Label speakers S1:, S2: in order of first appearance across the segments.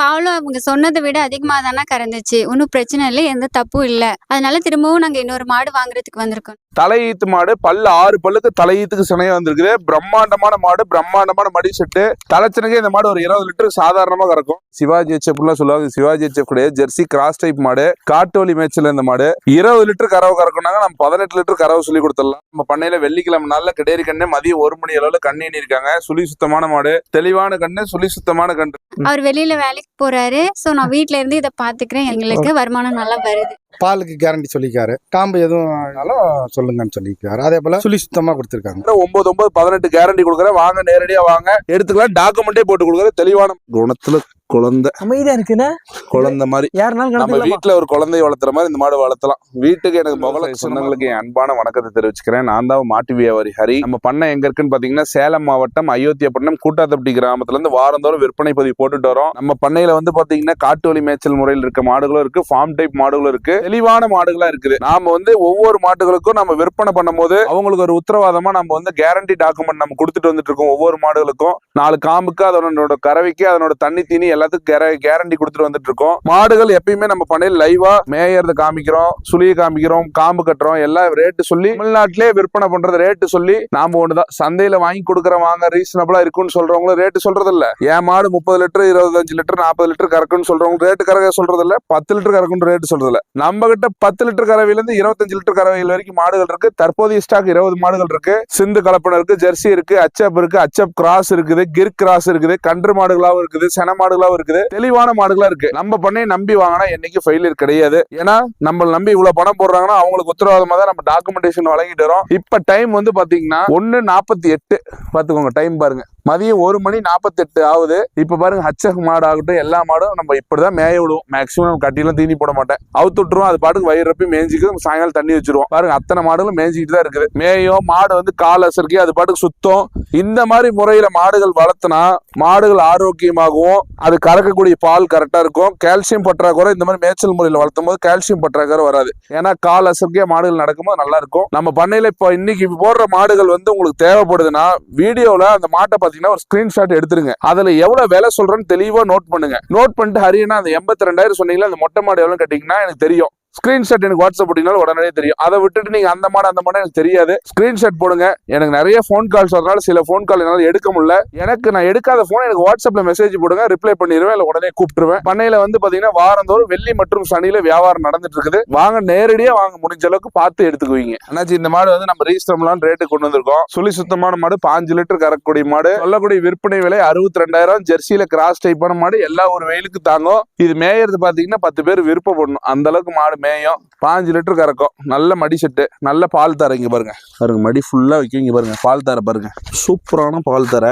S1: பாலும் அவங்க சொன்னதை விட அதிகமாக தானே கறந்துச்சு ஒன்றும் பிரச்சனை இல்லை எந்த தப்பும் இல்லை. அதனால திரும்பவும் நாங்கள் இன்னொரு மாடு வாங்குறதுக்கு வந்திருக்கோம்.
S2: தலையீத்து மாடு பல்லு ஆறு பல்லுக்கு தலையீத்துக்கு சினையாக வந்திருக்குது. பிரம்மாண்டமான மாடு பிரம்மாண்டமான மடி செட்டு. தலைச்சனுக்கே இந்த மாடு ஒரு இருபது லிட்டர் சாதாரணமாக கறக்கும். சிவாஜி எச்எஃப்லாம் சொல்லுவாங்க. சிவாஜி எச்எஃப் கிடையாது ஜெர்சி கிராஸ் டைப் மாடு காட்டோலி மேய்ச்சல் இந்த மாடு. இருபது லிட்டர் கறவை கறக்கணும்னாங்க நம்ம பதினெட்டு லிட்டர் கறவை சொல்லி கொடுத்துடலாம். நம்ம பண்ணையில வெள்ளிக்கிழமை நாளில் கிடையாது கண்ணு மதியம் ஒரு மணி அளவில் கண்ணி இருக்காங்க சுழி சுத்தமான மாடு. தெளிவான கண்ணு சுழி சுத்தமான கன்று.
S1: அவர் வெளியில வேலைக்கு போறாரு. ஸோ நான் வீட்ல இருந்து இதை பார்த்துக்கிறேன். எங்களுக்கு வருமானம் நல்லா வருது.
S3: பாலுக்கு கேரண்டி சொல்லிக்காரு காம்பு எதுவும் ஆனாலும் சொல்லுங்கன்னு சொல்லிக்காரு அதே போல சுழி சுத்தமா கொடுத்துருக்காங்க.
S2: ஒன்பது ஒன்பது பதினெட்டு கேரண்டி கொடுக்குறேன். வாங்க நேரடியா வாங்க. எடுத்துக்கலாம். டாக்குமெண்டே போட்டு கொடுக்குறேன். தெளிவான குணத்துல குழந்தை.
S4: அமைதியா இருக்குண்ணே.
S2: குழந்தை மாதிரி. நம்ம வீட்டுல ஒரு குழந்தைய வளர்த்துற மாதிரி இந்த மாடு வளர்த்தலாம். வீட்டுக்கு எனக்கு முகல சொந்தங்களுக்கு என் அன்பான வணக்கத்தை தெரிவிச்சுக்கிறேன். நான் தான் மாட்டு வியாபாரி ஹரி. நம்ம பண்ணை எங்க இருக்குன்னு பாத்தீங்கன்னா சேலம் மாவட்டம் அயோத்தியப்பட்டினம் கூட்டாத்தப்பட்டி கிராமத்துல இருந்து வாரந்தோறும் விற்பனை பதிவு போட்டுட்டு வரோம். நம்ம பண்ணையில வந்து பாத்தீங்கன்னா காட்டு வழி மேய்ச்சல் முறையில் இருக்க மாடுகளும் இருக்கு. ஃபார்ம் டைப் மாடுகளும் இருக்கு. தெளிவான மாடுகளா இருக்குது. நாம வந்து ஒவ்வொரு மாடுகளுக்கும் நம்ம விற்பனை பண்ணும்போது அவங்களுக்கு ஒரு உத்தரவாதமா நம்ம வந்து கேரண்டி டாக்குமெண்ட் நம்ம கொடுத்துட்டு வந்துட்டு இருக்கோம் ஒவ்வொரு மாடுகளுக்கும். நாலு காம்புக்கு அதனோட கறவைக்கு அதனோட தண்ணி தீனி எல்லாத்துக்கும் கேரண்டி கொடுத்துட்டு வந்துட்டு இருக்கோம். மாடுகள் எப்பயுமே நம்ம பண்ணையில் லைவா மேயறத காமிக்கிறோம் சுழிய காமிக்கிறோம் காம்பு கட்டுறோம் எல்லாம் ரேட்டு சொல்லி தமிழ்நாட்டிலே விற்பனை பண்றது ரேட்டு சொல்லி நாம ஒண்ணுதான். சந்தையில வாங்கி கொடுக்குற வாங்க ரீசனபிளா இருக்குன்னு சொல்றவங்களும் ரேட்டு சொல்றது இல்ல என் மாடு முப்பது லிட்டர் இருபத்தஞ்சு லிட்டர் நாற்பது லிட்டர் கறக்குன்னு சொல்றவங்க ரேட்டு கறக்க சொல்றது இல்ல பத்து லிட்டர் கறக்குன்னு ரேட்டு சொல்றது இல்ல நம்ம நம்ம கிட்ட பத்து லிட்டர் கறவையில இருந்து இருபத்தஞ்சு லிட்டர் கறவைகள் வரைக்கும் மாடுகள் இருக்கு. தற்போதைய ஸ்டாக் இருபது மாடுகள் இருக்கு. சிந்து கலப்படம் இருக்கு ஜெர்சி இருக்கு அச்சப் இருக்கு அச்சப் கிராஸ் இருக்குது கிர் கிராஸ் இருக்குது கன்று மாடுகளாவும் இருக்குது சென மாடுகளாவும் இருக்குது. தெளிவான மாடுகளா இருக்கு. நம்ம பண்ணையை நம்பி வாங்கினா என்னைக்கு ஃபெயிலியர் கிடையாது. ஏன்னா நம்ம நம்பி இவ்வளவு பணம் போடுறாங்கன்னா அவங்களுக்கு உத்தரவாதமா தான் நம்ம டாக்குமெண்டேஷன் வழங்கிட்டு வரோம். இப்ப டைம் வந்து பாத்தீங்கன்னா ஒன்னு நாற்பத்தி எட்டு. பாத்துக்கோங்க டைம் பாருங்க. மதியம் ஒரு மணி நாற்பத்தெட்டு ஆகுது. இப்போ பாருங்க ஹச்சக் மாடு ஆகட்டும் எல்லா மாடும் நம்ம இப்படிதான் மேய விடுவோம். மேக்ஸிமம் கட்டிலாம் தீனி போட மாட்டேன். அவுத்து விட்டுருவோம் அது பாட்டுக்கு வயிறப்பி மேய்ஞ்சிக்கு சாயங்காலம் தண்ணி வச்சிருவோம். பாருங்க அத்தனை மாடுகளும் மேய்ஞ்சிக்கிட்டு தான் இருக்குது. மேயும் மாடு வந்து கால் அசருக்கு அது பாட்டுக்கு சுத்தம். இந்த மாதிரி முறையில மாடுகள் வளர்த்துனா மாடுகள் ஆரோக்கியமாகவும் அது கறக்கக்கூடிய பால் கரெக்டா இருக்கும். கால்சியம் பற்றாக்குறை இந்த மாதிரி மேய்ச்சல் முறையில் வளர்த்தும் போது கால்சியம் பற்றாக்குறை வராது. ஏன்னா கால் அசர்க்கே மாடுகள் நடக்கும்போது நல்லா இருக்கும். நம்ம பண்ணையில இப்போ இன்னைக்கு போடுற மாடுகள் வந்து உங்களுக்கு தேவைப்படுதுன்னா வீடியோல அந்த மாட்டை பாத்தீங்கன்னா ஒரு ஸ்கிரீன்ஷாட் எடுத்துருங்க. அதுல எவ்வளவு விலை சொல்றேன்னு தெளிவா நோட் பண்ணுங்க. நோட் பண்ணிட்டு ஹரியனா அந்த எண்பத்தி ரெண்டாயிரம் சொன்னீங்களா அந்த மொட்டை மாடு எவ்வளவு கேட்டீங்கன்னா எனக்கு தெரியும். ஸ்கிரீன்ஷாட் எனக்கு வாட்ஸ்அப் போட்டீங்கன்னா உடனே தெரியும். அதை விட்டுட்டு நீங்க அந்த மாடு அந்த மாடு எனக்கு தெரியாது. ஸ்கிரீன்ஷாட் போடுங்க. எனக்கு நிறைய ஃபோன் கால்ஸ் வரனால சில ஃபோன் கால் என்னால எடுக்க முடியல. எனக்கு நான் எடுக்காத ஃபோன் எனக்கு வாட்ஸ்அப்ல மெசேஜ் போடுங்க. ரிப்ளை பண்ணிடுவேன் இல்லை உடனே கூப்பிட்டுருவேன். பண்ணையில வந்து பாத்தீங்கன்னா வாரந்தோறும் வெள்ளி மற்றும் சனியில வியாபாரம் நடந்துட்டு இருக்குது. வாங்க நேரடியா வாங்க முடிஞ்ச அளவுக்கு பார்த்து எடுத்துக்குவீங்க. அண்ணாச்சி இந்த மாடு வந்து நம்ம ரீஸ்டம்லாம் ரேட்டு கொண்டு வந்திருக்கோம். சுழி சுத்தமான மாடு பாஞ்சு லிட்டர் கறக்கூடிய மாடு. சொல்லக்கூடிய விற்பனை விலை அறுபத்தி ரெண்டாயிரம் ஜெர்சியில கிராஸ் டைப்பான மாடு. எல்லா ஒரு வெயிலுக்கு தாங்கும். இது மேயறது பாத்தீங்கன்னா பத்து பேர் விருப்பப்படணும். அந்த அளவுக்கு மாடு மேயும். பாஞ்சு லிட்டர் கறக்கும். நல்ல மடி செட்டு. நல்ல பால் தர இங்க பாருங்க. பாருங்க மடி ஃபுல்லா வைக்கும் இங்க பாருங்க. பால் தர பாருங்க. சூப்பரான பால் தர.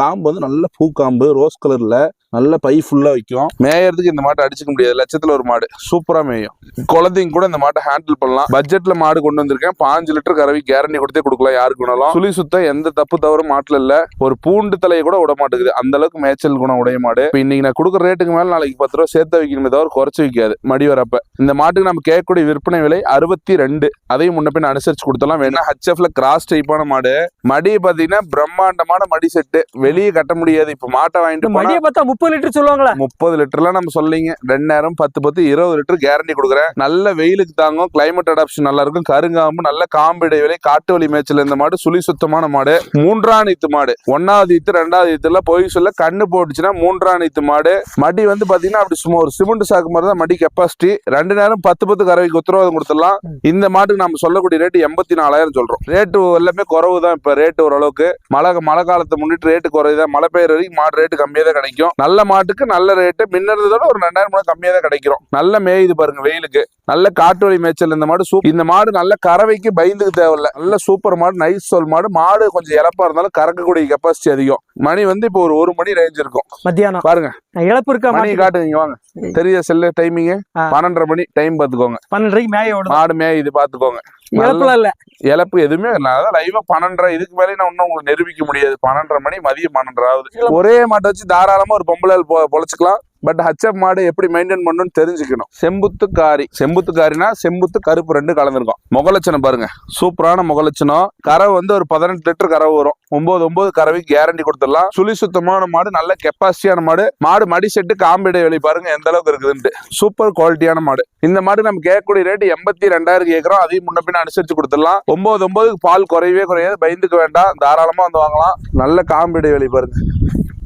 S2: காம்பு வந்து நல்ல பூ காம்பு ரோஸ் கலர்ல நல்ல பை ஃபுல்லா வைக்கும். மேயறதுக்கு இந்த மாட்டை அடிச்சுக்க முடியாது. லட்சத்துல ஒரு மாடு. சூப்பரா மேயும். குழந்தைங்க கூட இந்த மாட்டை ஹேண்டில் பண்ணலாம். பட்ஜெட்ல மாடு கொண்டு வந்திருக்கேன். பாஞ்சு லிட்டர் கறவி கேரண்டி கொடுத்தே கொடுக்கலாம். யாருக்கு வேணாலும். சுழி சுத்த எந்த தப்பு தவறும் மாட்டுல இல்ல. ஒரு பூண்டு தலையை கூட விட மாட்டேங்குது. அந்த அளவுக்கு மேய்ச்சல் குணம் உடைய மாடு. இப்போ இன்னைக்கு நான் கொடுக்குற ரேட்டுக்கு மேல நாளைக்கு பத்து ரூபா சேர்த்து வைக்கணுமே தவிர குறைச்சு வைக்காது மடி வரப்ப. இந்த மாட்டுக்கு நம்ம கேட்கக்கூடிய விற்பனை விலை அறுபத்தி ரெண்டு. அதையும் முன்ன பின்ன அனுசரிச்சு கொடுத்தலாம் வேணும் ஹச்எஃப்ல கிராஸ் டைப்பான மாடு. மடி பாத்தீங்கன்னா பிரம்மாண்டமான மடி செட்டு வெளியே கட்ட முடியாது. இப்ப மாட்டை வாங்கிட்டு
S4: மடியை பார்த்தா முப்பது லிட்டர் சொல்லுவாங்களா?
S2: முப்பது லிட்டர்லாம் நம்ம சொல்லிங்க. ரெண்டாயிரம் பத்து பத்து இருபது லிட்டர் கேரண்டி கொடுக்குறேன். நல்ல வெயிலுக்கு தாங்கும் கிளைமேட் அடாப்ஷன் நல்லா இருக்கும். கருங்காம்பு நல்ல காம்பு இடைவெளி காட்டு வலி மேய்ச்சல் இந்த மாடு சுழி சுத்தமான மாடு. மூன்றாம் நீத்து மாடு. ஒன்னாவது ஈத்து ரெண்டாவது ஈத்துல போய் சொல்ல கண்ணு போட்டுச்சுன்னா மூன்றாம் நீத்து மாடு. மடி வந்து பாத்தீங்கன்னா அப்படி சும்மா ஒரு சிமெண்ட் சாக்கு மாதிரி தான் மடி கெப்பாசிட்டி ரெண்டு நேரம் பத்து பத்து கறவைக்கு உத்தரவாதம் கொடுத்துடலாம். இந்த மாட்டுக்கு நம்ம சொல்லக்கூடிய ரேட்டு எண்பத்தி நாலாயிரம் சொல்றோம். ரேட்டு எல்லாமே குறவு தான் இப்ப ரேட்டு ஓரளவுக்கு. மழை மழை காலத்தை முன்னிட்டு ரேட்டு குறையுதான் மழை பெய்யுற வரைக்கும் மாடு ரேட்டு கம்மியாக தான் கிடைக்கும். நல்ல மாட்டுக்கு நல்ல ரேட்டு மின்னறதோட ஒரு ரெண்டாயிரம் மூணு கம்மியாக தான் கிடைக்கும் நல்ல மேயுது பாருங்க வெயிலுக்கு. நல்ல காட்டு வழி மேய்ச்சல் இந்த மாடு சூப் இந்த மாடு நல்ல கறவைக்கு பயந்துக்கு தேவையில்ல. நல்ல சூப்பர் மாடு நைஸ் சோல் மாடு. மாடு கொஞ்சம் இழப்பா இருந்தாலும் கறக்கக்கூடிய கெப்பாசிட்டி அதிகம். மணி வந்து இப்போ ஒரு ஒரு மணி ரேஞ்ச் இருக்கும்.
S4: மத்தியானம்.
S2: பாருங்க.
S4: இழப்பு இருக்கா
S2: மணி? காட்டுங்க வாங்க. தெரியுதா செல்லு டைமிங். பன்னெண்டரை மணி டைம் பாத்துக்கோங்க
S4: பன்னெண்டரைக்கு மேய
S2: மாடு மேய் இது பாத்துக்கோங்க
S4: இழப்புலாம் இல்ல.
S2: இழப்பு எதுவுமே இல்லை. அதான் லைவா பன்னெண்டரை இதுக்கு மேலே நான் இன்னும் உங்களுக்கு நிரூபிக்க முடியாது. பன்னெண்டரை மணி மதியம் பன்னெண்டரை ஆகுது ஒரே மாட்டை வச்சு தாராளமா ஒரு பொம்பளை பொழைச்சுக்கலாம். பட் ஹச்எப் மாடு எப்படி மெயின்டைன் பண்ணணும்னு தெரிஞ்சுக்கணும். செம்புத்து காரி. செம்புத்து காரினா செம்புத்து கருப்பு ரெண்டு கலந்துருக்கும். முகலட்சணம் பாருங்க. சூப்பரான முகலட்சணம். கறவை வந்து ஒரு பதினெட்டு லிட்டர் கறவை வரும். ஒன்பது ஒன்பது கறவை கேரண்டி கொடுத்துடலாம். சுழி சுத்தமான மாடு நல்ல கெப்பாசிட்டியான மாடு. மாடு மடி செட்டு காம்பிடை வெளி பாருங்க எந்த அளவுக்கு இருக்குதுன்ட்டு. சூப்பர் குவாலிட்டியான மாடு. இந்த மாடு நம்ம கேட்கக்கூடிய ரேட் எண்பத்தி ரெண்டாயிரம் கேட்கறோம். அதையும் முன்ன பின்ன அனுசரிச்சு கொடுத்துடலாம். ஒன்பது ஒன்பதுக்கு பால் குறையவே குறையாது. பயந்துக்க வேண்டாம். தாராளமா வந்து வாங்கலாம். நல்ல காம்பிடை வெளி பாருங்க.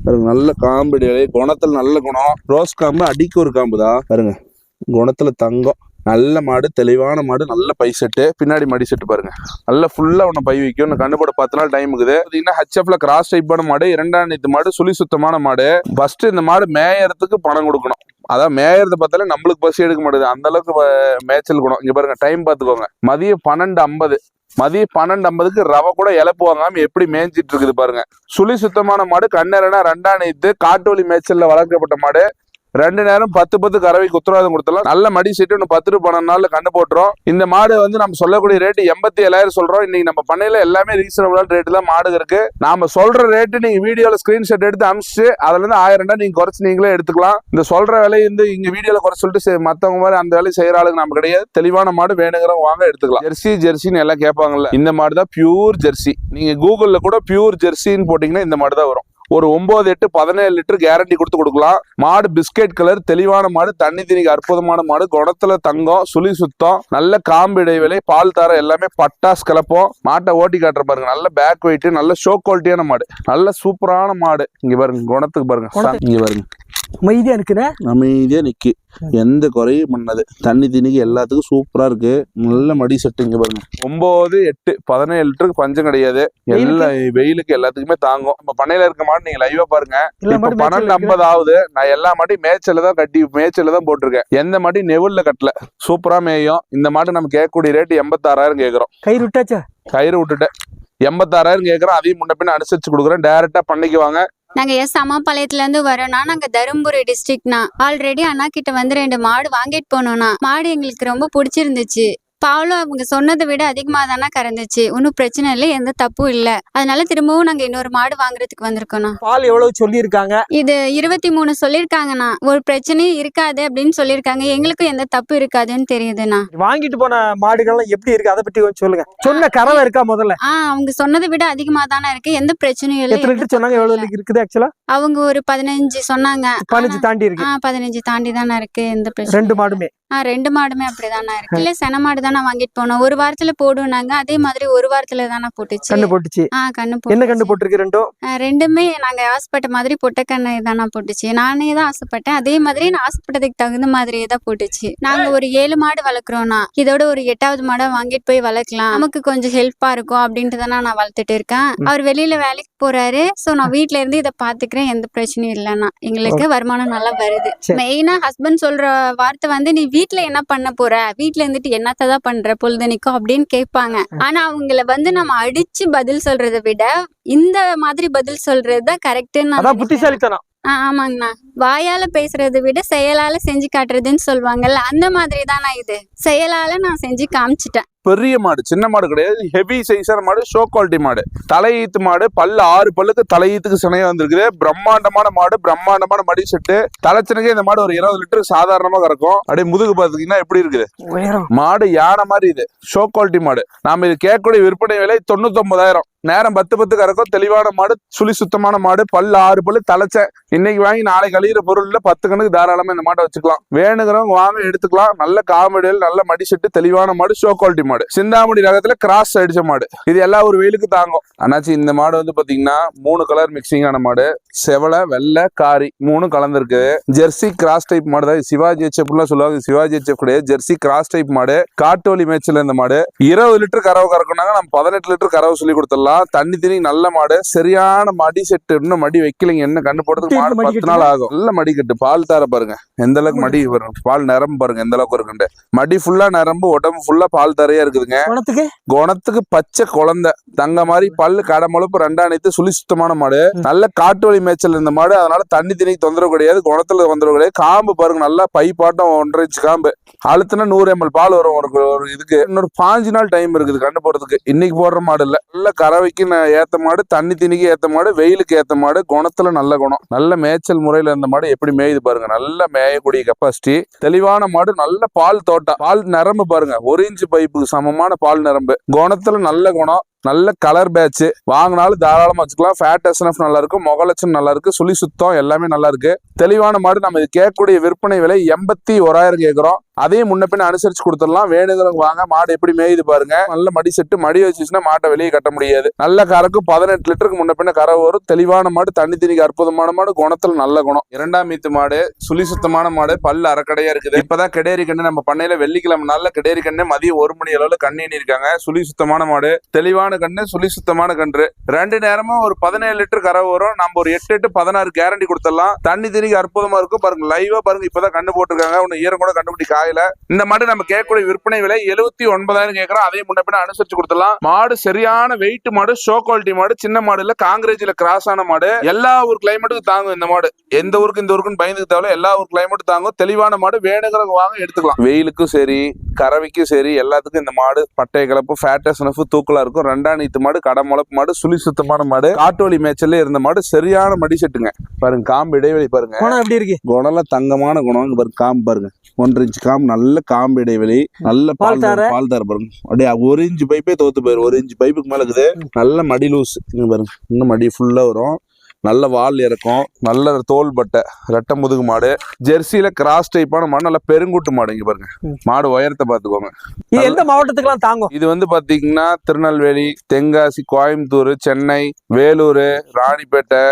S2: பாருங்க நல்ல காம்பிடை வெளி குணத்துல நல்ல குணம். ரோஸ் காம்பு அடிக்கு ஒரு காம்பு தான் பாருங்க குணத்துல தங்கம். நல்ல மாடு தெளிவான மாடு நல்ல பை செட்டு பின்னாடி மடி செட்டு பாருங்க. நல்ல ஃபுல்லா உன்னை பை வைக்கும். இன்னும் கண்டுபட பத்து நாள் டைம் இருக்குது. பார்த்தீங்கன்னா ஹச்எஃப்ல கிராஸ் டைப்பான மாடு இரண்டாம் நீத்து மாடு சுழி சுத்தமான மாடு. ஃபர்ஸ்ட் இந்த மாடு மேயறதுக்கு பணம் கொடுக்கணும். அதான் மேயறத பார்த்தாலே நம்மளுக்கு பசி எடுக்க மாட்டேது. அந்த அளவுக்கு மேய்ச்சல் குணம். இங்க பாருங்க டைம் பார்த்துக்கோங்க. மதியம் பன்னெண்டு ஐம்பது. மதியம் பன்னெண்டு ஐம்பதுக்கு ரவை கூட இழப்பு வாங்காம எப்படி மேய்ஞ்சிட்டு இருக்குது பாருங்க. சுழி சுத்தமான மாடு கண்ணரனா ரெண்டாம் நேத்து காட்டு வழி மேய்ச்சல்ல வளர்க்கப்பட்ட மாடு. ரெண்டு நேரம் பத்து பத்து கறவைக்கு உத்தரவாதம் கொடுத்தலாம் நல்ல மடி சீட்டு ஒன்று பத்து ரூபா பன்னெண்டு நாள்ல கண்டு போட்டுரும். இந்த மாடு வந்து நம்ம சொல்லக்கூடிய ரேட்டு எண்பத்தி ஏழாயிரம் சொல்றோம். இன்னைக்கு நம்ம பண்ணையில எல்லாமே ரீசனபிளான ரேட்டு தான் மாடு இருக்கு. நாம சொல்ற ரேட்டு நீங்க வீடியோல ஸ்கிரீன்ஷாட் எடுத்து அமிச்சு அதுல இருந்து ஆயிரம் ரூபாய் நீங்க குறைச்சு நீங்களே எடுத்துக்கலாம். இந்த சொல்ற விலை வந்து இங்க வீடியோல குறை சொல்லிட்டு சரி, மத்தவங்க மாதிரி அந்த வேலையை செய்யற ஆளுங்க நம்ம கிடையாது. தெளிவான மாடு வேணுங்கிறவங்க வாங்க எடுத்துக்கலாம். ஜெர்சி ஜெர்சின்னு எல்லாம் கேட்பாங்கல்ல. இந்த மாடு தான் பியூர் ஜெர்சி நீங்க கூகுள்ல கூட பியூர் ஜெர்சின்னு போட்டீங்கன்னா இந்த மாடு தான் வரும். ஒரு ஒன்பது எட்டு பதினேழு லிட்டர் கேரண்டி கொடுத்து கொடுக்கலாம். மாடு பிஸ்கெட் கலர் தெளிவான மாடு தண்ணி திணிக்கு அற்புதமான மாடு குணத்துல தங்கம் சுழி சுத்தம் நல்ல காம்பு இடைவேளை பால் தர எல்லாமே பட்டாஸ் கலப்போம். மாட்டை ஓட்டி காட்டுற பாருங்க. நல்ல பேக் வெயிட் நல்ல ஷோ குவாலிட்டியான மாடு. நல்ல சூப்பரான மாடு. இங்க பாருங்க குணத்துக்கு பாருங்க. இங்க பாருங்க.
S4: மைதியா இருக்குண்ணே
S2: அமைதியா நிக்கி. எந்த குறையும் பண்ணது. தண்ணி திணிக்கு எல்லாத்துக்கும் சூப்பரா இருக்கு. நல்ல மடி செட்டு இங்க பாருங்க. ஒன்பது எட்டு பதினேழு லிட்டருக்கு பஞ்சம் கிடையாது. எல்லா வெயிலுக்கு எல்லாத்துக்குமே தாங்கும். நம்ம பண்ணையில இருக்க மாடு நீங்க லைவா பாருங்க. இப்ப பன்னெண்டு ஐம்பது ஆகுது. நான் எல்லா மாட்டையும் மேய்ச்சல தான் கட்டி மேய்ச்சல தான் போட்டிருக்கேன். எந்த மாட்டையும் நெவுல்ல கட்டல. சூப்பரா மேயும். இந்த மாட்டு நம்ம கேட்கக்கூடிய ரேட் எண்பத்தாறாயிரம் கேக்குறோம்
S4: கயிறு விட்டாச்சா
S2: கயிறு விட்டுட்டேன். எண்பத்தாறாயிரம் கேக்குறோம் அதையும் முன்ன பின்ன அனுசரிச்சு கொடுக்குறேன். டைரக்டா பண்ணைக்கு வாங்க.
S1: நாங்க எஸ் அம்மாபாளையத்துல இருந்து வரோம்னா நாங்க தருமபுரி டிஸ்ட்ரிக்ட்னா ஆல்ரெடி அண்ணா கிட்ட வந்து ரெண்டு மாடு வாங்கிட்டு போனோம்னா மாடு எங்களுக்கு ரொம்ப பிடிச்சிருந்துச்சு. பாலும் அவங்க சொன்னதை விட அதிகமா தானே கறந்துச்சு ஒன்றும் பிரச்சனை இல்லை எந்த தப்பும் இல்லை. அதனால திரும்பவும் நாங்க இன்னொரு மாடு வாங்குறதுக்கு வந்திருக்கோம்ண்ணா
S4: பால் எவ்வளவு சொல்லியிருக்காங்க?
S1: இது இருபத்தி மூணு சொல்லியிருக்காங்கண்ணா. ஒரு பிரச்சனையும் இருக்காது அப்படின்னு சொல்லியிருக்காங்க. எங்களுக்கும் எந்த தப்பு இருக்காதுன்னு தெரியுதுண்ணா.
S4: வாங்கிட்டு போன மாடுகள்லாம் எப்படி இருக்கு? அதை பத்தி கொஞ்சம் சொல்லுங்க. சொன்ன கறவை இருக்கா முதல்ல?
S1: ஆ அவங்க சொன்னதை விட அதிகமா தானே இருக்கு. எந்த பிரச்சனையும் இல்லை.
S4: எத்தனை சொன்னாங்க? எவ்வளவு. இருக்குது ஆக்சுவலா
S1: அவங்க ஒரு பதினஞ்சு சொன்னாங்க.
S4: பதினஞ்சு தாண்டி இருக்கு.
S1: ஆ பதினஞ்சு தாண்டி தானே இருக்கு எந்த பிரச்சனை
S4: ரெண்டு மாடுமே.
S1: ஆ ரெண்டு மாடுமே அப்படிதானே இருக்கு. இல்ல சென மாடு தானே வாங்கிட்டு போனோம். ஒரு வாரத்துல போடுனாங்க. அதே மாதிரி ஒரு வாரத்துல தானே போட்டுச்சு.
S4: கண்ணு போட்டுச்சு.
S1: ஆ கண்ணு
S4: என்ன கண்ணு. போட்டிருக்கு ரெண்டும்?
S1: ரெண்டுமே நாங்க ஆசைப்பட்ட மாதிரி பொட்டை கண்ணு தானே போட்டுச்சு. நானே தான் ஆசைப்பட்டேன். அதே மாதிரி நான் ஆசைப்பட்டதுக்கு தகுந்த மாதிரியே தான் போட்டுச்சு. நாங்க ஒரு ஏழு மாடு வளர்க்குறோம்னா இதோட ஒரு எட்டாவது மாடை வாங்கிட்டு போய் வளர்க்கலாம். நமக்கு கொஞ்சம் ஹெல்ப்பா இருக்கும் அப்படின்ட்டு தானே நான் வளர்த்துட்டு இருக்கேன். அவர் வெளியில வேலைக்கு போறாரு. சோ நான் வீட்ல இருந்து இதை பாத்துக்கிறேன். எந்த பிரச்சனையும் இல்லைன்னா. எங்களுக்கு வருமானம் நல்லா வருது. மெயினா ஹஸ்பண்ட் சொல்ற வார்த்தை வந்து நீ வீட்ல என்ன பண்ண போற? வீட்ல இருந்துட்டு என்னத்த தான் பண்ற? பொழுதுனிக்கும் அப்படின்னு கேட்பாங்க. ஆனா அவங்கள வந்து நம்ம அடிச்சு பதில் சொல்றதை விட இந்த மாதிரி பதில் சொல்றது தான் கரெக்ட்னு
S4: புத்திசாலித்தனம்.
S1: ஆமாங்கண்ணா. வாயால பேசுறதை விட செயலால செஞ்சு காட்டுறதுன்னு சொல்லுவாங்கல்ல அந்த மாதிரி தானா இது? செயலால நான் செஞ்சு காமிச்சிட்டேன்.
S2: பெரிய மாடு சின்ன மாடு கிடையாது. ஹெவி சைஸான மாடு ஷோ குவாலிட்டி மாடு. தலையீத்து மாடு பல்லு ஆறு பல்லுக்கு தலையீத்துக்கு சினையா வந்திருக்குது. பிரம்மாண்டமான மாடு பிரம்மாண்டமான மடி செட்டு. தலைச்சனுக்கே இந்த மாடு ஒரு இருபது லிட்டர் சாதாரணமா கறக்கும். அப்படியே முதுகு பாத்தீங்கன்னா எப்படி இருக்குது? மாடு யானை மாதிரி இது. ஷோ குவாலிட்டி மாடு. நாம இது கேட்கக்கூடிய விற்பனை விலை தொண்ணூத்தொன்பதாயிரம். நேரம் பத்து பத்து கறக்கும். தெளிவான மாடு சுழி சுத்தமான மாடு பல்லு ஆறு பல்லு தலைச்ச. இன்னைக்கு வாங்கி நாளைக்கு கழியிற பொருள்ல பத்து கணக்கு தாராளமா இந்த மாட்டை வச்சுக்கலாம். வேணுங்கிறவங்க வாங்க எடுத்துக்கலாம். நல்ல காமெடியில் நல்ல மடி செட்டு தெளிவான மாடு ஷோ குவாலிட்டி மாடு. சிந்தாமணி ரகத்துல கிராஸ் அடிச்ச மாடு. இது எல்லா ஒரு வெயிலுக்கு தாங்கும். அண்ணாச்சி இந்த மாடு வந்து பாத்தீங்கன்னா மூணு கலர் மிக்சிங்கான மாடு. செவலை வெள்ளை காரி மூணு கலந்துருக்கு. ஜெர்சி கிராஸ் டைப் மாடு தான் சிவாஜி ஹெச்எஃப்லாம் சொல்லுவாங்க. சிவாஜி ஹெச்எஃப் கிடையாது. ஜெர்சி கிராஸ் டைப் மாடு. காட்டோலி மேட்ச்ல இந்த மாடு. இருபது லிட்டர் கறவை கறக்குனாங்க நம்ம பதினெட்டு லிட்டர் கறவை சொல்லி கொடுத்துடலாம். தண்ணி தண்ணி நல்ல மாடு. சரியான மடி செட்டு இன்னும் மடி வைக்கலைங்க. என்ன கண்டு போடுறதுக்கு
S4: மடி
S2: பத்து நாள் ஆகும். நல்ல மடி கட்டு. பால் தார பாருங்க. எந்த அளவுக்கு மடி வரும்? பால் நிரம்பு பாருங்க எந்த அளவுக்கு இருக்குண்டு மடி ஃபுல்லா நிரம்பு உடம்பு ஃபுல்லா பால் தரையா இருக்குதுங்க.
S4: குணத்துக்கு?
S2: குணத்துக்கு பச்சை குழந்தை. தங்க மாதிரி பல்லு கடை முழுப்பு ரெண்டாணித்து சுழி சுத்தமான மாடு. நல்ல காட்டு வழி மேய்ச்சல் இருந்த மாடு. அதனால தண்ணி தண்ணிக்கு தொந்தரவு கிடையாது. குணத்துல தொந்தரவு கிடையாது. காம்பு பாருங்க நல்லா பை பாட்டம் ஒன்றரை காம்பு. அழுத்துனா நூறு எம்எல் பால் வரும் ஒரு ஒரு இதுக்கு. இன்னொரு பாஞ்சு நாள் டைம் இருக்குது கண்டு போடுறதுக்கு. இன்னைக்கு போடுற மாடு இல்ல. நல்ல கறவைக்கு ஏத்த மாடு தண்ணி திணிக்கு ஏத்த மாடு வெயிலுக்கு ஏத்த மாடு. குணத்துல நல்ல குணம். நல்ல மேய்ச்சல் முறையில இருந்த மாடு எப்படி மேயுது பாருங்க. நல்ல மேயக்கூடிய கெப்பாசிட்டி தெளிவான மாடு நல்ல பால் தோட்டம். பால் நரம்பு பாருங்க. ஒரு இன்ச்சு பைப்புக்கு சமமான பால் நரம்பு. குணத்துல நல்ல குணம். நல்ல கலர் பேட்ச் வாங்கினாலும் தாராளமா வச்சுக்கலாம். ஃபேட் எஸ்என்எஃப் நல்லா இருக்கும் முகலட்சம் நல்லா இருக்கு சுழி சுத்தம் எல்லாமே நல்லா இருக்கு தெளிவான மாடு நம்ம இது கேட்கக்கூடிய விற்பனை விலை எண்பத்தி ஓராயிரம் கேட்குறோம். அதையும் முன்ன பின்ன அனுசரிச்சு கொடுத்துடலாம். வேணுங்கிறவங்க வாங்க. மாடு எப்படி மேயுது பாருங்க. நல்ல மடி செட்டு மடி வச்சுச்சுன்னா மாட்டை வெளியே கட்ட முடியாது. நல்ல கறக்கும். பதினெட்டு லிட்டருக்கு முன்ன பின்ன கறவை வரும். தெளிவான மாடு தண்ணி திணிக்கு அற்புதமான மாடு குணத்துல நல்ல குணம். இரண்டாம் மீத்து மாடு சுழி சுத்தமான மாடு பல்லு அறக்கடையா இருக்குது. இப்பதான் கிடேரி கண்ணு நம்ம பண்ணையில வெள்ளிக்கிழமை நாள்ல கிடேரி கண்ணு மதியம் ஒரு மணி அளவுல கண்ணீனி இருக்காங்க சுழி சுத்தமான மாடு தெளிவான கண்ணு சுழி சுத்தமான கன்று. ரெண்டு நேரமும் ஒரு பதினேழு லிட்டர் கரை வரும். நம்ம ஒரு எட்டு எட்டு பதினாறு கேரண்டி கொடுத்துடலாம். தண்ணி தினிக்கு அற்புதமா இருக்கும். பாருங்க லைவா பாருங்க இப்பதான் கண்ணு போட்டிருக்காங்க. ஒன்னு ஈரம் கூட கண்டுபிடி காயல. இந்த மாடு நம்ம கேட்கக்கூடிய விற்பனை விலை எழுபத்தி ஒன்பதாயிரம் கேட்கறோம். அதையும் முன்ன பின்ன அனுசரிச்சு கொடுத்துடலாம். மாடு சரியான வெயிட் மாடு ஷோ குவாலிட்டி மாடு சின்ன மாடு இல்ல காங்கிரேஜ்ல கிராஸ் ஆன மாடு. எல்லா ஊர் கிளைமேட்டுக்கு தாங்கும் இந்த மாடு. எந்த ஊருக்கு இந்த ஊருக்குன்னு பயந்துக்கு தேவையில்ல. எல்லா ஊர் கிளைமேட் தாங்கும். தெளிவான மாடு வேணுங்கிறவங்க வாங்க எடுத்துக்கலாம். வெயிலுக்கும் சரி கறவைக்கும் சரி எல்லாத்துக்கும் இந்த மாடு பட்டை கலப்பு ஃபேட்டஸ் நஃபு தூக்கலா இருக்கும். ரெண்டாம் நீத்து மாடு கடை முளப்பு மாடு சுழி சுத்தமான மாடு காட்டோலி மேய்ச்சல்ல இருந்த மாடு சரியான மடி செட்டுங்க. பாருங்க காம்பு இடைவெளி பாருங்க.
S4: குணம் எப்படி இருக்கு?
S2: குணம்லாம் தங்கமான குணம் பாருங்க காம்பு பாருங்க. ஒன்றரை இன்ச்சு காம்பு நல்ல காம்பு இடைவெளி நல்ல
S4: பால் தார.
S2: தர? பால் தர பாருங்க. அப்படியே ஒரு இன்ச்சு பைப்பே தோத்து போயிரு ஒரு இன்ச்சு பைப்புக்கு மேல இருக்குது. நல்ல மடி லூஸ் இங்க பாருங்க. இன்னும் மடி ஃபுல்லா வரும். நல்ல வால் இறக்கும் நல்ல தோல் பட்டை ரெட்டை முதுகு மாடு ஜெர்சியில கிராஸ் டைப்பான மாடு நல்ல பெருங்குட்டு மாடு இங்க பாருங்க. மாடு உயரத்தை பாத்துக்கோங்க
S4: இது எந்த மாவட்டத்துக்குலாம் தாங்கும்?
S2: இது வந்து பாத்தீங்கன்னா திருநெல்வேலி தென்காசி கோயம்புத்தூர் சென்னை வேலூர் ராணிப்பேட்டை.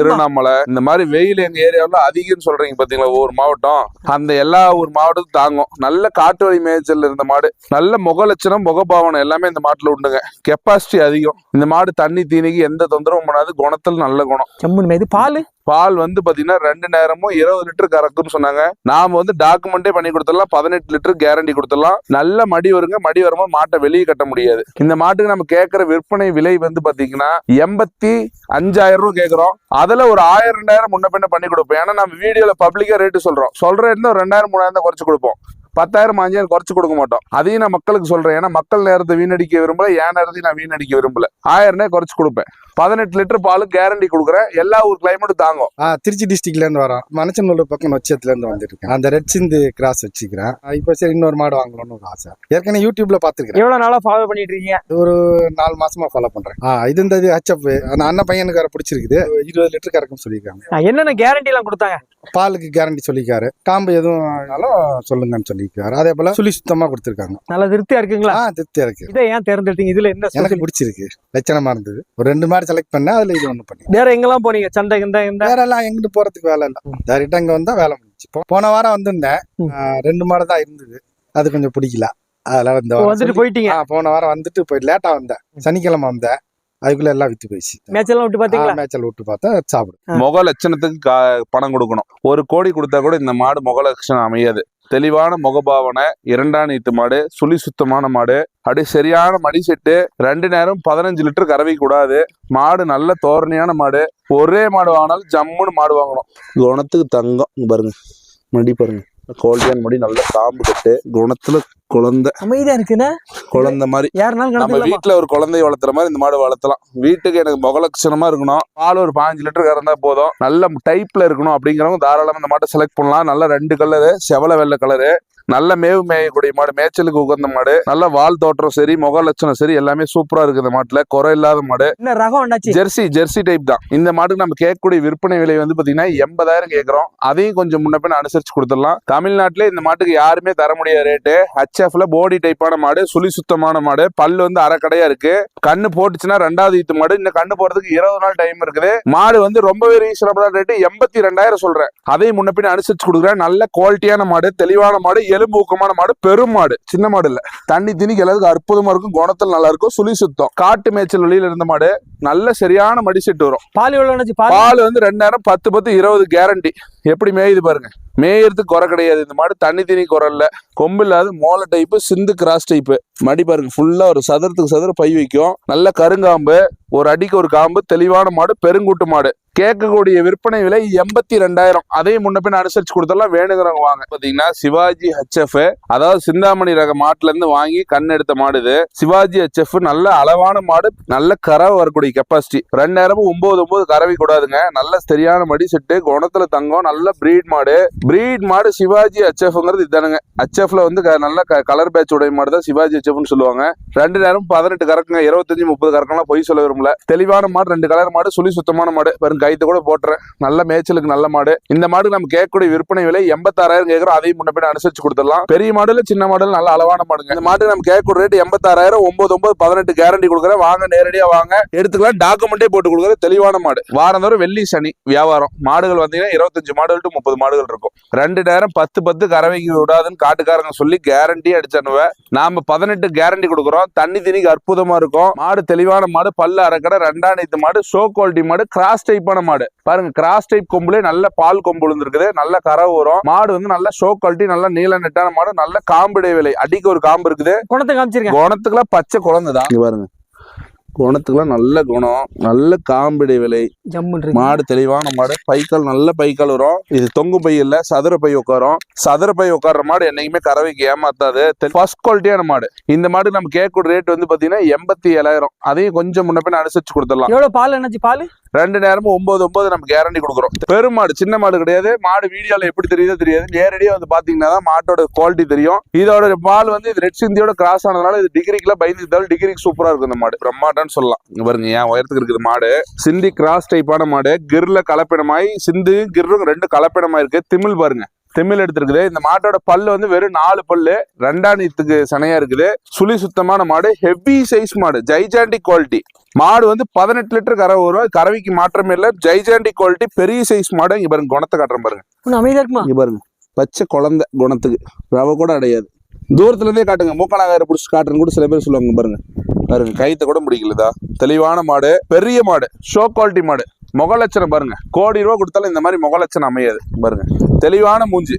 S2: திருவண்ணாமலை. இந்த மாதிரி வெயில் எங்க ஏரியாவுல அதிகம்னு சொல்றீங்க பாத்தீங்களா ஒவ்வொரு மாவட்டம். அந்த எல்லா ஒரு மாவட்டத்துக்கும் தாங்கும். நல்ல காட்டு வழி மேய்ச்சல் இருந்த மாடு. நல்ல முக லட்சணம் முகபாவனம் எல்லாமே இந்த மாட்டுல உண்டுங்க. கெப்பாசிட்டி அதிகம். இந்த மாடு தண்ணி தீனிக்கு எந்த தொந்தரவும் பண்ணாது குணத்தில் நல்ல குணம்
S4: செம்மன் மேது பால்?
S2: பால் வந்து பாத்தீங்கன்னா ரெண்டு நேரமும் இருபது லிட்டர் கறக்குன்னு சொன்னாங்க. நாம வந்து டாக்குமெண்டே பண்ணி கொடுத்துடலாம் பதினெட்டு லிட்டர் கேரண்டி கொடுத்துடலாம். நல்ல மடி வருங்க மடி வரும்போது மாட்டை வெளியே கட்ட முடியாது. இந்த மாட்டுக்கு நம்ம கேட்கிற விற்பனை விலை வந்து பாத்தீங்கன்னா எண்பத்தி அஞ்சாயிரம் ரூபாய் கேட்கறோம். அதுல ஒரு ஆயிரம் ரெண்டாயிரம் முன்ன பின்ன பண்ணி கொடுப்போம். ஏன்னா நம்ம வீடியோல பப்ளிக்கா ரேட்டு சொல்றோம். சொல்ற ரேட்ல ஒரு ரெண்டாயிரம் மூணாயிரம் தான் குறைச்சு கொடுப்போம். பத்தாயிரம் அஞ்சாயிரம் குறைச்சு கொடுக்க மாட்டோம். அதையும் நான் மக்களுக்கு சொல்றேன். ஏன்னா மக்கள் நேரத்தை வீணடிக்க விரும்பல என் நேரத்தையும் நான் வீணடிக்க விரும்பல. ஆயிரம் குறைச்சு கொடுப்பேன். பதினெட்டு லிட்டர் பால் கேரண்டி கொடுக்குறேன். எல்லா ஊர் கிளைமேட்டும் தாங்கும்.
S3: ஆ திருச்சி டிஸ்ட்ரிக்ட்ல இருந்து வரோம். மணச்சநல்லூர் பக்கம் நொச்சத்துல இருந்து வந்திருக்கேன். அந்த ரெட் சிந்து கிராஸ் வச்சுக்கிறேன். இப்போ சரி இன்னொரு மாடு வாங்கணும்னு ஒரு ஆசை. ஏற்கனவே யூடியூப்ல பாத்துக்கிறேன்
S4: எவ்வளவு நாளா ஃபாலோ பண்ணிட்டு இருக்கீங்க?
S3: ஒரு நாலு மாசமா ஃபாலோ பண்றேன். ஆ இது இந்த இது ஹச்எப் அந்த அண்ணன் பையனுக்கு வேற பிடிச்சிருக்குது. இருபது லிட்டர் கறக்கும் சொல்லியிருக்காங்க.
S4: என்னென்ன கேரண்டி எல்லாம் கொடுத்தாங்க?
S3: பாலுக்கு கேரண்டி சொல்லியிருக்காரு. காம்பு எதுவும் சொல்லுங்கன்னு சொல்லியிருக்காரு அதே போல சுழி சுத்தமா கொடுத்துருக்காங்க.
S4: நல்லா திருப்தியா இருக்குங்களா?
S3: ஆ திருப்தியா இருக்கு.
S4: இதை ஏன் தேர்ந்தெடுத்தீங்க? இதுல என்ன
S3: எனக்கு? பிடிச்சிருக்கு. லட்சணமா இருந்தது. ஒரு ரெண்டு மாடு செலக்ட் பண்ணேன் அதுல இது ஒண்ணு பண்ணி
S4: வேற எங்கெல்லாம் போனீங்க? சந்தை இந்த இந்த?
S3: வேற எல்லாம் எங்கிட்டு போறதுக்கு வேலை இல்ல. டேரக்டா இங்க வந்தா வேலை முடிஞ்சு போ- போன வாரம் வந்திருந்தேன். ஆ, ரெண்டு மாடு தான் இருந்தது. அது கொஞ்சம் பிடிக்கல. அதெல்லாம் இந்த வாரம்
S4: வந்துட்டு
S3: சொல்லி-
S4: போயிட்டீங்க.
S3: ஆ, போன வாரம் வந்துட்டு போய் லேட்டா வந்தேன். சனிக்கிழமை வந்தேன். அதுக்குள்ள எல்லாம் வித்து போயிடுச்சு.
S4: மேட்செல்லாம் விட்டு
S3: ஆ,
S4: பாத்தீங்களா
S3: மேய்ச்சல் விட்டு பார்த்தா சாப்பிடு
S4: ஆ.
S2: முக லட்சணத்துக்கு கா- பணம் கொடுக்கணும். ஒரு கோடி கொடுத்தா கூட இந்த மாடு முக லட்சணம் அமையாது. தெளிவான முகபாவனை இரண்டாம் நீத்து மாடு சுழி சுத்தமான மாடு. அப்படியே சரியான மடி செட்டு ரெண்டு நேரம் பதினஞ்சு லிட்டர் கறவை கூடாது. மாடு நல்ல தோரணையான மாடு. ஒரே மாடு வாங்கினாலும் ஜம்முன்னு மாடு வாங்கணும். குணத்துக்கு தங்கம். பாருங்க. மடி பாருங்க. கோல்டியான் மடி நல்ல காம்பு கட்டு குணத்துல குழந்தை.
S4: அமைதியா இருக்குன்னா?
S2: குழந்தை மாதிரி.
S4: யாருனாலும்
S2: நம்ம வீட்டுல ஒரு குழந்தைய வளர்த்துற மாதிரி இந்த மாடு வளர்த்தலாம். வீட்டுக்கு எனக்கு முகலட்சணமா இருக்கணும். பால் ஒரு பாஞ்சு லிட்டர் கறந்தா போதும். நல்ல டைப்ல இருக்கணும் அப்படிங்கிறவங்க தாராளமா இந்த மாட்டை செலக்ட் பண்ணலாம். நல்ல ரெண்டு கலரு செவல வெள்ளை கலரு நல்ல மேவு மேயக்கூடிய மாடு மேய்ச்சலுக்கு உகந்த மாடு நல்ல வால் தோற்றம் சரி முக லட்சணம் சரி எல்லாமே சூப்பரா இருக்கு இந்த மாட்டுல. குறை இல்லாத மாடு.
S4: ரகம்
S2: ஜெர்சி ஜெர்சி டைப் தான். இந்த மாட்டுக்கு நம்ம கேட்கக்கூடிய விற்பனை விலை வந்து பாத்தீங்கன்னா எண்பதாயிரம் கேட்கறோம். அதையும் கொஞ்சம் முன்ன பின்ன அனுசரிச்சு கொடுத்துடலாம். தமிழ்நாட்டிலே இந்த மாட்டுக்கு யாருமே தர முடியாத ரேட்டு ஹச்எஃப்ல போடி டைப்பான மாடு சுழி சுத்தமான மாடு. பல்லு வந்து அரைக்கடையா இருக்கு. கண்ணு போட்டுச்சுன்னா ரெண்டாவது ஈத்து மாடு. இந்த கண்ணு போறதுக்கு இருபது நாள் டைம் இருக்குது. மாடு வந்து ரொம்பவே ரீசனபிளான ரேட்டு எண்பத்தி ரெண்டாயிரம் சொல்றேன். அதையும் முன்ன பின்ன அனுசரிச்சு கொடுக்குறேன். நல்ல குவாலிட்டியான மாடு தெளிவான மாடு எலும்பு ஊக்கமான மாடு பெரும் மாடு. சின்ன மாடு இல்ல. தண்ணி திணிக்கு எல்லாத்துக்கும் அற்புதமா இருக்கும். குணத்தில் நல்லா இருக்கும். சுழி சுத்தம். காட்டு மேய்ச்சல் வழியில் இருந்த மாடு. நல்ல சரியான மடி செட்டு வரும்.
S4: பால் அண்ணாச்சி? பால்?
S2: வந்து ரெண்டாயிரம் பத்து பத்து இருபது கேரண்டி எப்படி மேயுது பாருங்க. மேயறதுக்கு குறை கிடையாது. இந்த மாடு தண்ணி தண்ணி குறை இல்ல. கொம்பு இல்லாத மோளை டைப்பு சிந்து கிராஸ் டைப்பு மடி பாருங்க ஃபுல்லா ஒரு சதுரத்துக்கு சதுர பை வைக்கும். நல்ல கருங்காம்பு ஒரு அடிக்கு ஒரு காம்பு தெளிவான மாடு பெருங்கூட்டு மாடு. கேட்கக்கூடிய விற்பனை விலை எண்பத்தி ரெண்டாயிரம். அதையும் முன்ன பின்ன அனுசரிச்சு கொடுத்தாலும் வேணுங்கிறவங்க வாங்க. பாத்தீங்கன்னா சிவாஜி ஹெச்எஃப் அதாவது சிந்தாமணி ரக மாட்டுல இருந்து வாங்கி கண் எடுத்த மாடு இது. சிவாஜி ஹெச்எஃப் நல்ல அளவான மாடு நல்ல கறவை வரக்கூடிய கெப்பாசிட்டி ரெண்டாயிரம் ஒன்பது ஒன்பது கறவை கூடாதுங்க. நல்ல சரியான மடி செட்டு குணத்துல தங்கம் நல்ல பிரீட் மாடு. பிரீட் மாடு சிவாஜி ஹெச்எஃப்ங்கிறது இதானுங்க ஹெச்எஃப்ல வந்து க- நல்ல கலர் பேட்ச் உடைய மாடு தான் சிவாஜி ஹெச்எஃப்னு சொல்லுவாங்க. ரெண்டு நேரம் பதினெட்டு கறக்குங்க. இருபத்தஞ்சு முப்பது கறக்கெல்லாம் பொய் சொல்ல விரும்பல. தெளிவான மாடு ரெண்டு கலர் மாடு சுழி சுத்தமான மாடு. கைத்து கூட போட்டுறேன். நல்ல மேய்ச்சலுக்கு நல்ல மாடு. இந்த மாடு நம்ம கேட்கக்கூடிய விற்பனை விலை எண்பத்தாறாயிரம் கேட்கறோம். அதையும் முன்ன பின்ன அனுசரிச்சு கொடுத்துடலாம். பெரிய மாடல சின்ன மாடல் நல்ல அளவான மாடுங்க. இந்த மாடு நம்ம கேட்கக்கூடிய ரேட் எண்பத்தாறாயிரம் ஒன்பது ஒன்பது பதினெட்டு கேரண்டி கொடுக்குறேன். வாங்க நேரடியா வாங்க. எடுத்துக்கலாம். டாக்குமெண்டே போட்டு கொடுக்குற தெளிவான மாடு. வாரந்தோறும் வெள்ளி சனி வியாபாரம். மாடுகள் வந்தீங்கன்னா இருபத்தஞ்சு மாடுகள் டு முப்பது மாடுகள் இருக்கும். ரெண்டு நேரம் பத்து பத்து கறவைக்கு விடாதுன்னு காட்டுக்காரங்க சொல்லி கேரண்டி அடிச்சனுவ நாம பதினெட்டு கேரண்டி கொடுக்குறோம். தண்ணி திணிக்கு அற்புதமா இருக்கும். மாடு தெளிவான மாடு. பல்லு அரைக்கடை ரெண்டாம் மாடு. ஷோ குவாலிட்டி மாடு. கிராஸ் டைப் டைப்பான மாடு. பாருங்க கிராஸ் டைப் கொம்புல நல்ல பால் கொம்பு விழுந்திருக்குது. நல்ல கறவை வரும். மாடு வந்து நல்ல ஷோ குவாலிட்டி நல்ல நீல நெட்டான மாடு. நல்ல காம்பு விலை. அடிக்கு ஒரு காம்பு இருக்குது.
S4: குணத்தை காமிச்சிருக்கேன்
S2: குணத்துக்குலாம் பச்சை குழந்தை தான். பாருங்க. குணத்துக்குலாம் நல்ல குணம். நல்ல காம்பிடை விலை. மாடு தெளிவான மாடு. பைக்கால் நல்ல பைக்கால் வரும். இது தொங்கு பை இல்ல சதுர பை உட்காரும். சதுர பை உட்கார்ற மாடு என்னைக்குமே கறவைக்கு ஏமாத்தாது. ஃபர்ஸ்ட் குவாலிட்டியான மாடு. இந்த மாடு நம்ம கேட்கக்கூடிய ரேட் வந்து பாத்தீங்கன்னா எண்பத்தி ஏழாயிரம். அதையும் கொஞ்சம் முன்ன பின்ன அனுசரிச்சு கொடுத்துடலாம்.
S4: எவ்வளவு பால் அண்ணாச்சி பால்?
S2: ரெண்டு நேரமும் ஒன்பது ஒன்பது நம்ம கேரண்டி கொடுக்குறோம். பெரும் மாடு சின்ன மாடு கிடையாது. மாடு வீடியோவில் எப்படி தெரியுதோ தெரியாது. நேரடியாக வந்து பார்த்தீங்கன்னா தான் மாட்டோட குவாலிட்டி தெரியும். இதோட பால் வந்து இது ரெட் சிந்தியோட கிராஸ் ஆனதுனால இது டிகிரிக்குலாம் பயந்து தவிர டிகிரிக்கு சூப்பராக இருக்கும் இந்த மாடு. பிரம்மாட்டான்னு சொல்லலாம். பாருங்க ஏன் உயரத்துக்கு இருக்குது மாடு. சிந்தி கிராஸ் டைப்பான மாடு. கிர்ல கலப்பினமாய் சிந்து கிர்ரும் ரெண்டு கலப்பினமா இருக்கு. திமிழ் பாருங்க. திமிழ் எடுத்திருக்குது. இந்த மாட்டோட பல்லு வந்து வெறும் நாலு பல்லு. ரெண்டாம் நீத்துக்கு சனையா இருக்குது. சுழி சுத்தமான மாடு. ஹெவி சைஸ் மாடு. ஜைஜாண்டிக் குவாலிட்டி மாடு வந்து பதினெட்டு லிட்டர் கறவை வரும். கறவைக்கு மாற்றமே இல்லை. ஜைஜாண்டிக் குவாலிட்டி பெரிய சைஸ் மாடு. இங்க பாருங்க குணத்தை காட்டுறேன் பாருங்க.
S4: அமைதியா இருக்குமா?
S2: இங்க பாருங்க. பச்சை குழந்தை குணத்துக்கு. ரவை கூட அடையாது. தூரத்துல இருந்தே காட்டுங்க மூக்கணாகார பிடிச்சி காட்டுறேன்னு கூட சில பேர் சொல்லுவாங்க பாருங்க. பாருங்க கைத்த கூட முடிக்கலதா? தெளிவான மாடு. பெரிய மாடு. ஷோ குவாலிட்டி மாடு. முக லட்சணம் பாருங்க. கோடி ரூபா கொடுத்தாலும் இந்த மாதிரி முக லட்சணம் அமையாது. பாருங்க. தெளிவான மூஞ்சி.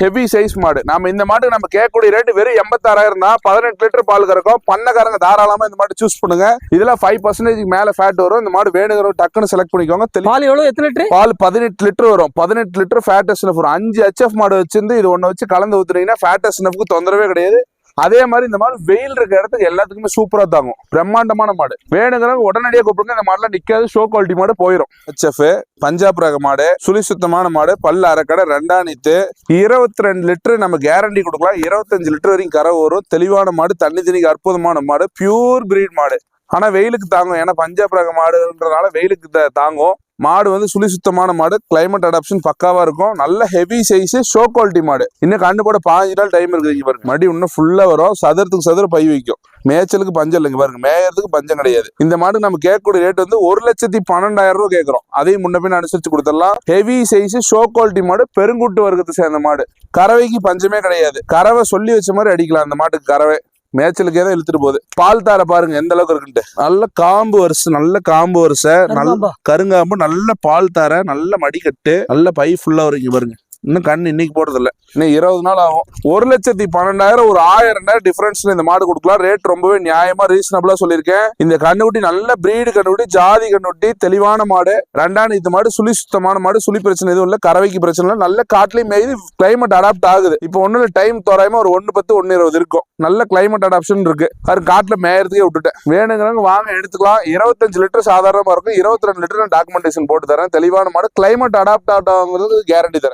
S2: ஹெவி சைஸ் மாடு. நாம இந்த மாட்டுக்கு நம்ம கேட்கக்கூடிய ரேட் வெறும் எண்பத்தாறாயிரம் தான். பதினெட்டு லிட்டர் பால் கறக்கும். பண்ணக்காரங்க தாராளமா இந்த மாடு சூஸ் பண்ணுங்க. இதுல ஃபைவ் பர்சன்டேஜ் மேல ஃபேட் வரும். இந்த மாடு வேணுங்கிற டக்குன்னு செலக்ட் பண்ணிக்கோங்க.
S4: பால் எவ்வளவு? எத்தனை லிட்டரு?
S2: பால் பதினெட்டு லிட்டர் வரும். பதினெட்டு லிட்டர் ஃபேட் எஸ்எஃப் ஒரு அஞ்சு ஹெச்எஃப் மாடு வச்சிருந்து இது ஒன்று வச்சு கலந்து ஊத்துனீங்கன்னா ஃபேட் எஸ்எஃப்க்கு தொந்தரவே கிடையாது. அதே மாதிரி இந்த மாடு வெயில் இருக்க இடத்துக்கு எல்லாத்துக்குமே சூப்பரா தாங்கும். பிரம்மாண்டமான மாடு. வேணுங்கிறவங்க உடனடியாக கூப்பிடுங்க. இந்த மாடுலாம் நிக்காது. ஷோ குவாலிட்டி மாடு போயிடும் ஹெச்எஃப் பஞ்சாப் ரக மாடு சுழி சுத்தமான மாடு பல்லு அரைக்கடை ரெண்டாம் நீத்து இருபத்தி ரெண்டு லிட்டர் நம்ம கேரண்டி கொடுக்கலாம். இருபத்தஞ்சு லிட்டர் வரைக்கும் கரை வரும் தெளிவான மாடு தண்ணி தண்ணிக்கு அற்புதமான மாடு பியூர் பிரீட் மாடு. ஆனா வெயிலுக்கு தாங்கும். ஏன்னா பஞ்சாப் ரக மாடுன்றதுனால வெயிலுக்கு த- தாங்கும். மாடு வந்து சுழி சுத்தமான மாடு. கிளைமேட் அடாப்ஷன் பக்காவா இருக்கும். நல்ல ஹெவி சைஸ் ஷோ குவாலிட்டி மாடு. இன்னும் கண்ணு போட பாஞ்சு நாள் டைம் இருக்குது இங்க பாருங்க. மடி இன்னும் ஃபுல்லா வரும். சதுரத்துக்கு சதுர பை வைக்கும். மேய்ச்சலுக்கு பஞ்சம் இல்லைங்க பாருங்க. மேயறதுக்கு பஞ்சம் கிடையாது. இந்த மாடு நம்ம கேட்கக்கூடிய ரேட் வந்து ஒரு லட்சத்தி பன்னெண்டாயிரம் ரூபாய் கேட்கறோம். அதையும் முன்ன பின்ன அனுசரிச்சு கொடுத்துடலாம். ஹெவி சைஸ் ஷோ குவாலிட்டி மாடு. பெருங்குட்டு வர்க்கத்தை சேர்ந்த மாடு. கறவைக்கு பஞ்சமே கிடையாது. கறவை சொல்லி வச்ச மாதிரி அடிக்கலாம். அந்த மாட்டுக்கு கறவை. மேய்ச்சலுக்கே தான் இழுத்துட்டு போகுது? பால் தார பாருங்க எந்த அளவுக்கு இருக்குன்ட்டு. நல்ல காம்பு வரிசை நல்ல காம்பு வரிசை நல்ல
S4: கருங்காம்பா.
S2: நல்ல பால் தார நல்ல மடிக்கட்டு நல்ல பை ஃபுல்லா வரும் இங்க பாருங்க. இன்னும் கண் இன்னைக்கு போடுறதில்ல. இன்னும் இருபது நாள் ஆகும். ஒரு லட்சத்தி பன்னெண்டாயிரம் ஒரு ஆயிரம் ரெண்டாயிரம் டிஃபரன்ஸ்ல இந்த மாடு கொடுக்கலாம். ரேட் ரொம்பவே நியாயமா ரீசனபிளா சொல்லியிருக்கேன். இந்த கண்ணுக்குட்டி நல்ல பிரீடு கண்ணுக்குட்டி ஜாதி கண்ணுக்குட்டி தெளிவான மாடு. ரெண்டாம் இந்த மாடு சுழி சுத்தமான மாடு சுழி பிரச்சனை எதுவும் இல்லை. கறவைக்கு பிரச்சனை இல்லை. நல்ல காட்டுலயும் மேய்து. கிளைமேட் அடாப்ட் ஆகுது. இப்போ ஒண்ணு டைம் தோராயமா ஒரு ஒன்று பத்து ஒன்று இருபது இருக்கும். நல்ல கிளைமேட் அடாப்ஷன் இருக்கு. அது காட்டுல மேயறதுக்கே விட்டுட்டேன். வேணுங்கிறவங்க வாங்க எடுத்துக்கலாம். இருபத்தஞ்சு லிட்டர் சாதாரணமா இருக்கும். இருபத்தி ரெண்டு லிட்டர் டாக்குமெண்டேஷன் போட்டு தரேன். தெளிவான மாடு. கிளைமேட் அடாப்ட் ஆகிட்டாங்கிறது கேரண்டி தரேன்.